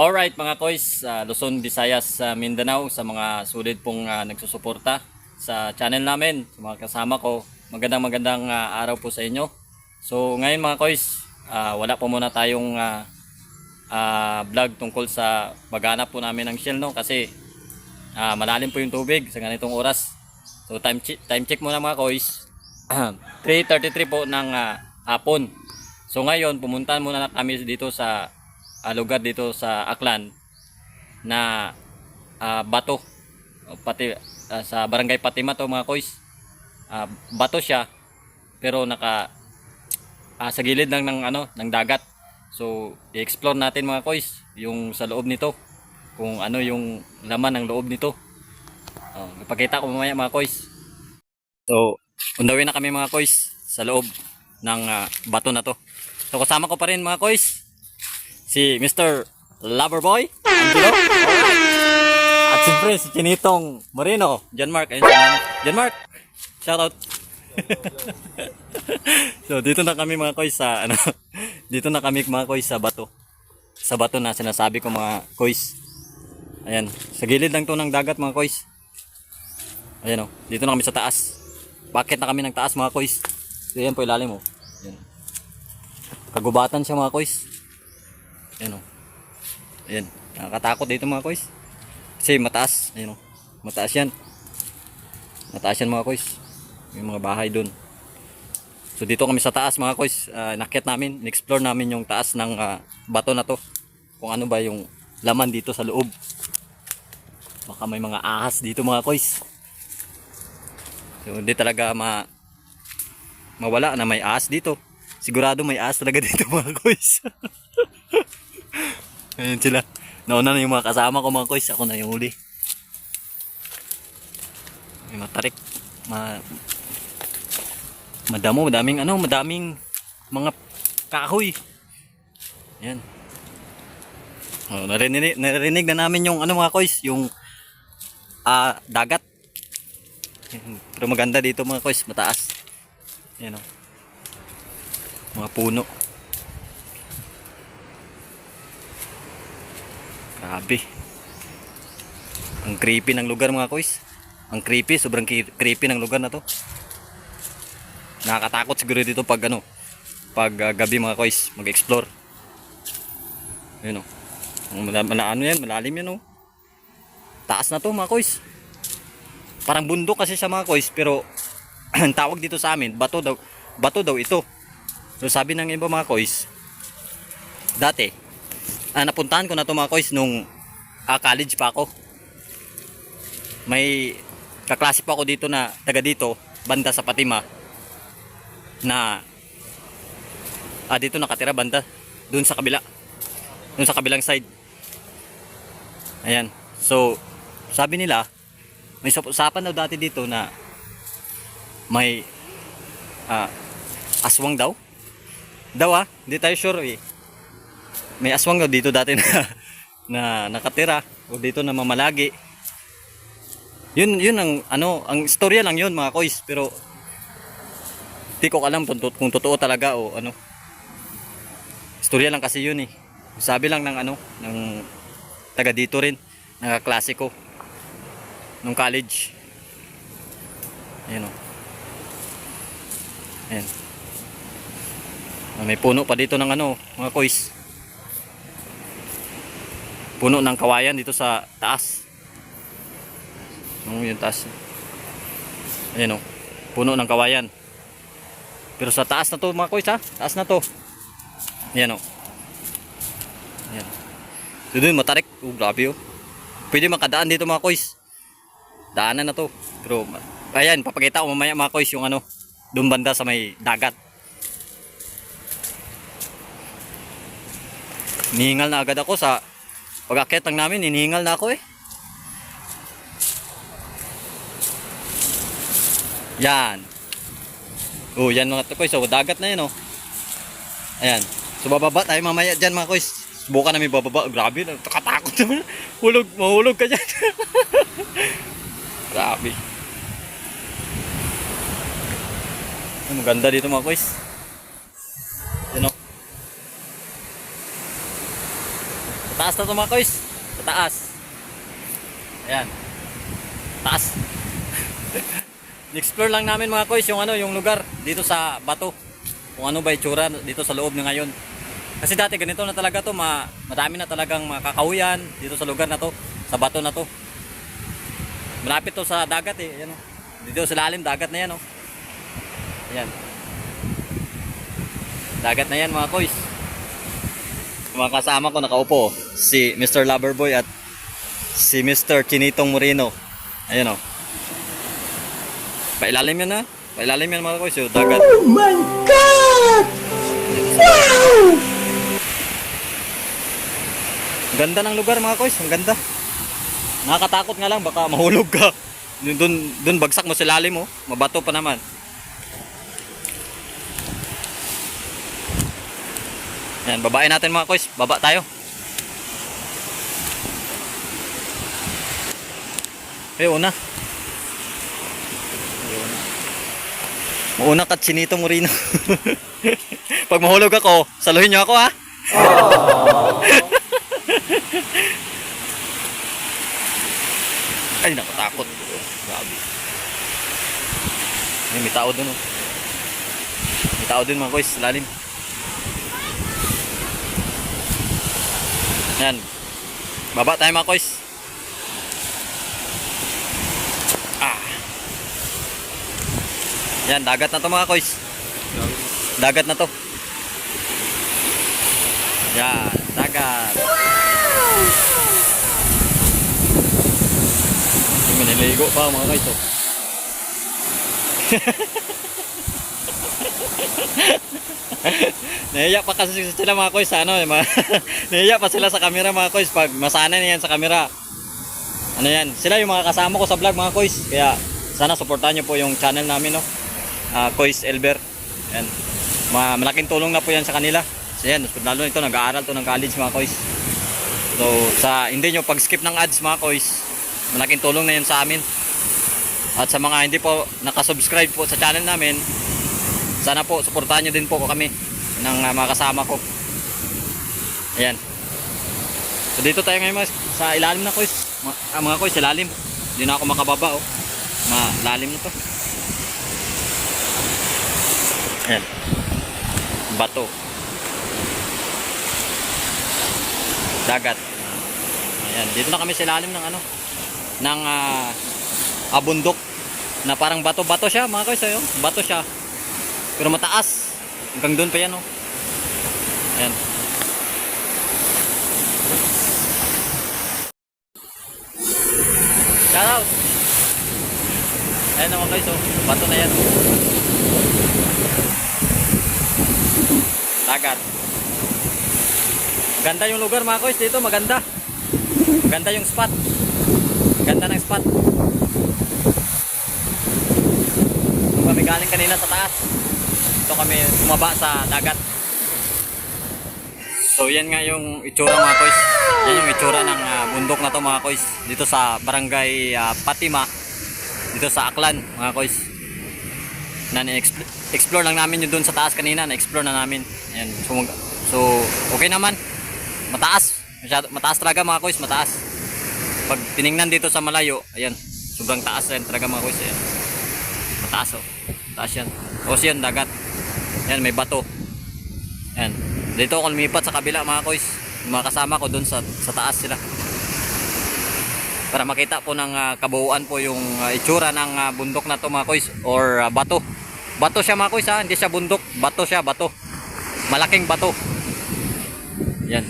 Alright mga koys, sa Luzon, Visayas, sa Mindanao, sa mga sulit pong ah, nagsusuporta sa channel namin, sa mga kasama ko, magandang magandang ah, araw po sa inyo. So ngayon mga koys, ah, wala po muna tayong ah, ah, vlog tungkol sa paghanap po namin ng shell no kasi ah, malalim po yung tubig sa ganitong oras. So time, che- time check muna mga koys, 3.33 po ng ah, hapon. So ngayon, pumunta muna na kami dito sa ah, lugar dito sa Aklan na ah, bato pati ah, sa barangay Patima to mga koys. Ah, bato siya pero naka ah, sa gilid lang ng ano ng dagat. So i-explore natin mga koys yung sa loob nito kung ano yung laman ng loob nito. Oh, ipakita ko mamaya mga koys. So, undawin na kami mga koys sa loob ng ah, bato na to. So kasama ko pa rin mga koys si Mr. Loverboy Angelo. At siyempre si Chinitong Moreno, John Mark. Ayun John Mark. Shout out. so dito na kami mga koys sa ano dito na kami mga koys sa bato. Sa bato na sinasabi ko mga koys. Ayan, sa gilid lang to ng dagat mga koys. Ayan o, dito na kami sa taas. Bakit na kami ng taas mga koys? So, yan po ilalim mo. Ayan. Kagubatan siya mga koys. Ayan o. Ayan. Nakakatakot dito mga koys. Kasi mataas. Ayan o. Mataas yan. Mataas yan mga koys. May mga bahay dun. So dito kami sa taas mga koys. Uh, nakit namin. In-explore namin yung taas ng ah, bato na to. Kung ano ba yung laman dito sa loob. Baka may mga ahas dito mga koys. So hindi talaga ma mawala na may ahas dito. Sigurado may ahas talaga dito mga koys. Ayun sila. Nauna na yung mga kasama ko mga koys. Ako na yung huli. May matarik. Ma madamo, madaming ano, madaming mga kahoy. Yan. Oh, narinig, narinig na namin yung ano mga koys, yung ah, dagat. Pero maganda dito mga koys, mataas. Yan o. Mga puno. Grabe. Ang creepy ng lugar mga koys. Ang creepy, sobrang creepy ng lugar na to. Nakakatakot siguro dito pag ano, pag ah, gabi mga koys, mag-explore. Ayun o. Ang ano yan, malalim yan o. Taas na to mga koys. Parang bundok kasi sa mga koys, pero ang tawag dito sa amin, bato daw, bato daw ito. So sabi ng iba mga koys, dati, ah, napuntahan ko na to mga koys nung ah, college pa ako. May kaklase pa ako dito na taga dito, banda sa Patima, na ah, dito nakatira banda, dun sa kabila, dun sa kabilang side. Ayan. So, sabi nila, may sap- usapan daw dati dito na may ah, aswang daw. Daw ah, hindi tayo sure eh. May aswang daw dito dati na, na nakatira o dito na mamalagi. Yun yun ang ano, ang istorya lang yun mga koys, pero di ko alam kung, kung totoo talaga o ano. Istorya lang kasi yun eh. Sabi lang ng ano, ng taga dito rin, nakaklase ko nung college. Ayan o. Ayan. Ah, May puno pa dito ng ano, mga koys. Puno ng kawayan dito sa taas. Ano yung taas? Ayan o. Puno ng kawayan. Pero sa taas na to mga koys ha. Taas na to. Ayan o. Ayan. Doon matarik. Oh, grabe oh. Pwede makadaan dito mga koys. Daanan na to. Pero ayan, papakita ko mamaya mga koys yung ano, doon banda sa may dagat. Nihingal na agad ako sa pag-akyat lang namin, hinihingal na ako eh. Yan. Oh, yan mga koys, so dagat na yan oh. Ayan. So bababa tayo mamaya diyan mga koys. Subukan namin bababa. Grabe, nakatakot naman. Hulog, mahulog ka dyan. Grabe. Ay, maganda dito mga koys. Yan o. taas na to mga koys. Sa taas. Ayan. Taas. explore lang namin mga koys yung ano, yung lugar dito sa Bato. Kung ano ba itsura dito sa loob na ngayon. Kasi dati ganito na talaga to, ma madami na talagang mga kakahuyan dito sa lugar na to, sa bato na to. Malapit to sa dagat eh, ayan oh. Dito sa lalim dagat na yan oh. Ayan. Dagat na yan mga koys. Mga kasama ko nakaupo, oh. si Mr. Loverboy at si Mr. Chinitong Moreno. Ayan oh. Pailalim yan ha. Pailalim yan mga koys, yung dagat. Oh my God! Wow! Ganda ng lugar mga koys, ang ganda. Nakakatakot nga lang, baka mahulog ka. Yung Dun, dun bagsak mo sa lalim mo, mabato pa naman. Yan, babae natin mga koys, baba tayo. Eh, una. Ayun. Mauna ka, Chinito Moreno. Pag mahulog ako, saluhin niyo ako ha. Ay, nakatakot. Grabe. Ay, may tao dun, oh. May tao dun, mga koys, sa lalim. Yan. Baba tayo, mga koys. Ah. Yan, dagat na to, mga koys. Dagat na to. Yan, dagat. May niligo pa mga guys oh. Nahiya pa kasi sila mga koys ano, eh, mga pa sila sa camera mga koys pag masanay na yan sa camera. Ano yan, sila yung mga kasama ko sa vlog mga koys. Kaya sana suportahan niyo po yung channel namin no. Ah, Koys Elber. Yan. Ma malaking tulong na po yan sa kanila. So yan, lalo nito nag-aaral to ng college mga koys. So sa hindi nyo pag-skip ng ads mga koys, malaking tulong na yun sa amin. At sa mga hindi po nakasubscribe po sa channel namin, sana po suportahan nyo din po kami ng uh, mga kasama ko. Ayan. So dito tayo ngayon mas- sa ilalim na koys. Mga, ah, mga koys, ilalim. Hindi na ako makababa oh. Malalim na to. Ayan. Bato. Dagat. Ayan, dito na kami sa ilalim ng ano ng ah, abundok na parang bato-bato siya mga koys ayo. Bato siya. Pero mataas. Hanggang doon pa yan oh. Ayan. Shout out. Ayan naman guys oh. Bato na yan. Dagat. Ganda yung lugar mga koys dito, maganda. Maganda yung spot. Ganda ng spot. Kami galing kanina sa taas. Kami bumaba sa dagat. So yan nga yung itsura mga koys. Yan yung itsura ng ah, bundok na to mga koys. Dito sa barangay ah, Patima. Dito sa Aklan mga koys. Na explore lang namin yung doon sa taas kanina. Na-explore na namin. Yan. So, okay naman. Mataas. Masyado, mataas talaga mga koys. Mataas. Pag tiningnan dito sa malayo, ayan. Sobrang taas rin talaga mga koys. Ayan. Mataas oh. Mataas yan. Tapos yan, dagat. Yan, may bato. Yan. Dito ako lumipat sa kabila mga koys. Yung mga kasama ko doon sa, sa taas sila. Para makita po ng ah, kabuuan po yung ah, itsura ng ah, bundok na to mga koys. Or ah, bato. Bato siya mga koys ha. Hindi siya bundok. Bato siya, bato. Malaking bato. Yan.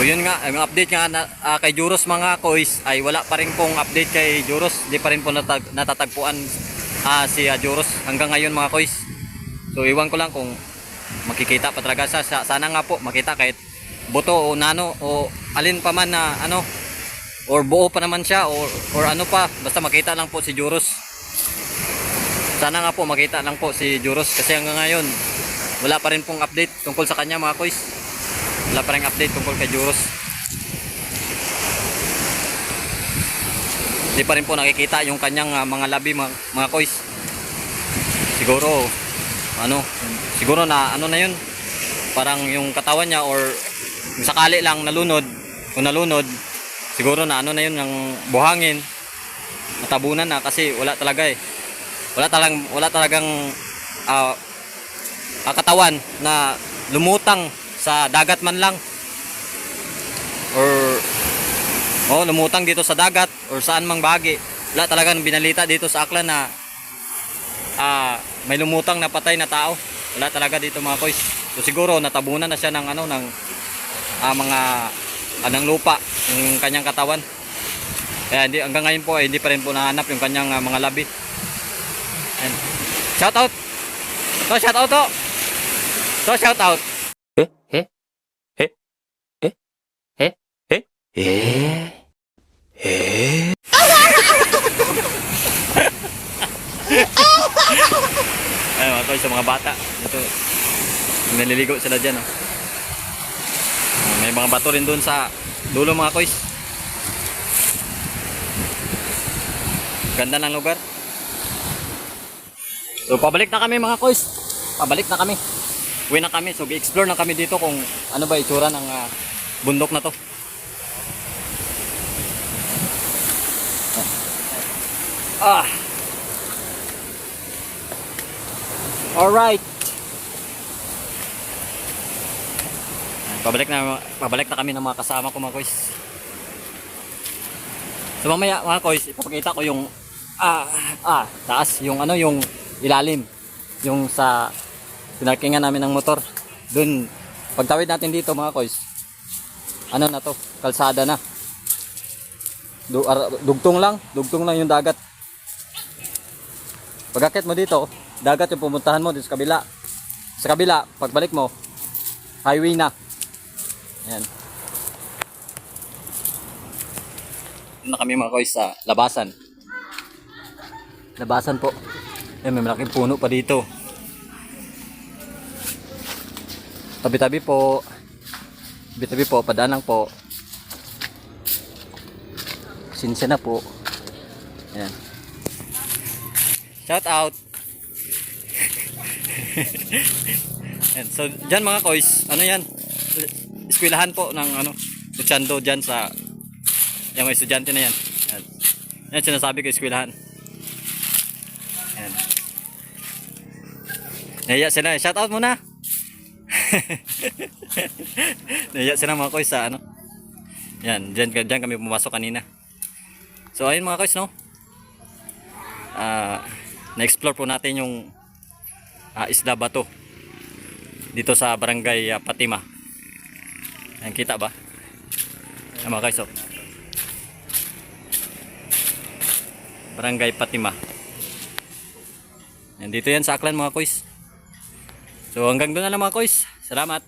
So, yun nga, ang update nga na, ah, kay Juros mga kois ay wala pa rin pong update kay Juros. Di pa rin po natag, natatagpuan ah, si ah, Juros hanggang ngayon mga kois. So, iwan ko lang kung makikita pa talaga sa sana nga po makita kahit buto o nano o alin pa man na ano or buo pa naman siya or, or ano pa basta makita lang po si Juros. Sana nga po makita lang po si Juros kasi hanggang ngayon wala pa rin pong update tungkol sa kanya mga kois. Wala pa rin update tungkol kay Juros. Hindi pa rin po nakikita yung kanyang ah, mga labi mga, mga kois. siguro ano, siguro na ano na yun, parang yung katawan niya or sakali lang nalunod, kung nalunod, siguro na ano na yun, ng buhangin, natabunan na kasi wala talaga eh. Wala talagang, wala talagang ah, katawan na lumutang sa dagat man lang. Or oh, lumutang dito sa dagat or saan mang bahagi. Wala talagang binalita dito sa Aklan na ah, may lumutang na patay na tao. Wala talaga dito mga koys. So siguro natabunan na siya ng ano ng ah, mga anang lupa yung kanyang katawan. Kaya hindi hanggang ngayon po eh, hindi pa rin po nahanap yung kanyang ah, mga labi. Ayan. Shout out. To shout out to. To shout out. Ayun mga koys, sa mga bata. Dito. Naliligo sila dyan. Oh. May mga bato rin doon sa dulo mga koys. Ganda ng lugar. So pabalik na kami mga koys. Pabalik na kami. Uwi na kami. So i-explore na kami dito kung ano ba itsura ng ah, bundok na to. Ah. Alright. Pabalik na pabalik na kami ng mga kasama ko mga koys. So mamaya mga koys, ipapakita ko yung ah, ah, taas, yung ano, yung ilalim. Yung sa pinarkingan namin ng motor. Doon, pagtawid natin dito mga koys, ano na to, kalsada na. Dugtong lang, dugtong lang yung dagat. Pagkakit mo dito, dagat yung pumuntahan mo dito sa kabila. Sa kabila, pagbalik mo, highway na. Ayan. na kami mga koys sa labasan. Labasan po. Ayan, may malaking puno pa dito. Tabi-tabi po. Tabi-tabi po, padalang po. Sinsya na po. Ayan. Shout out. Ayan. So, dyan mga koys, ano yan? Eskwelahan po ng ano, Luchando dyan sa yung mga estudyante na yan. Yan. Yan sinasabi ko eskwelahan. Yan. Naiya sila. Shout out muna. Naiya sila mga koys sa ano. Yan. Diyan, diyan kami pumasok kanina. So ayun mga koys no. Ah, na-explore po natin yung ah, isda bato dito sa barangay ah, Patima. Yan kita ba? Yan mga koys oh. Barangay Patima. Yan, dito yan sa Aklan mga koys. So hanggang doon na lang mga koys. Salamat.